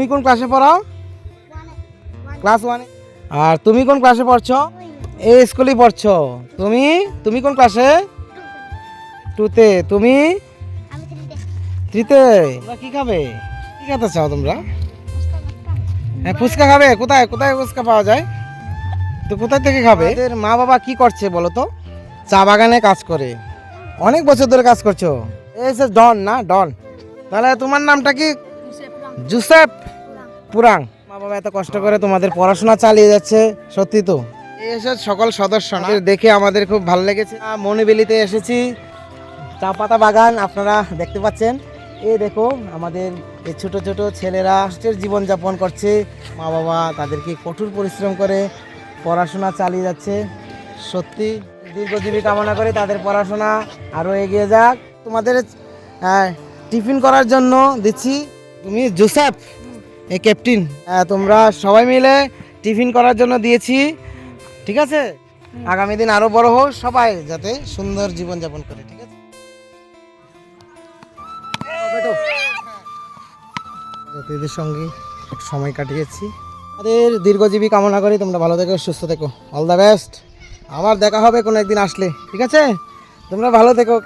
তুমি কোন ক্লাসে পড়াও? ক্লাস ওয়ানে আর তুমি কোন ক্লাসে পড়ছো? এই স্কুলেই পড়ছো। তুমি তুমি কোন ক্লাসে টুতে তুমি? থ্রিতে তোমরা কি খাবে? কি খেতে চাও তোমরা? হ্যাঁ ফুচকা খাবে? কোথায়? কোথায় ফুচকা পাওয়া যায়? তো কোথায় থেকে খাবে? এদের মা বাবা কি করছে বলো তো? চা বাগানে কাজ করে। অনেক বছর ধরে কাজ করছ? এই সে ডন না ডন। তাহলে তোমার নামটা কি? জুসেফ। পুরাং। মা বাবা এত কষ্ট করে তোমাদের পড়াশোনা চালিয়ে যাচ্ছে সত্যি তো? এই এসে সকল সদস্য দেখে আমাদের খুব ভালো লেগেছে। মনিবেলিতে এসেছি। চা পাতা বাগান আপনারা দেখতে পাচ্ছেন। এই দেখো আমাদের এই ছোট ছোট ছেলেরা কষ্টের জীবনযাপন করছে। মা বাবা তাদেরকে কঠোর পরিশ্রম করে পড়াশোনা চালিয়ে যাচ্ছে। সত্যি দীর্ঘজীবী কামনা করে তাদের পড়াশোনা আরও এগিয়ে যাক। তোমাদের টিফিন করার জন্য দিচ্ছি। তুমি জোসেফ ক্যাপ্টেন তোমরা সবাই মিলে টিফিন করার জন্য দিয়েছি ঠিক আছে? আগামী দিন আরও বড় হোক সবাই যাতে সুন্দর জীবনযাপন করে ঠিক আছে। যাতে এদের সঙ্গে সময় কাটিয়েছি। তাদের দীর্ঘজীবী কামনা করি তোমরা ভালো থেকো সুস্থ থেকো। অল দ্য বেস্ট আবার দেখা হবে কোনো একদিন আসলে ঠিক আছে? তোমরা ভালো থেকো।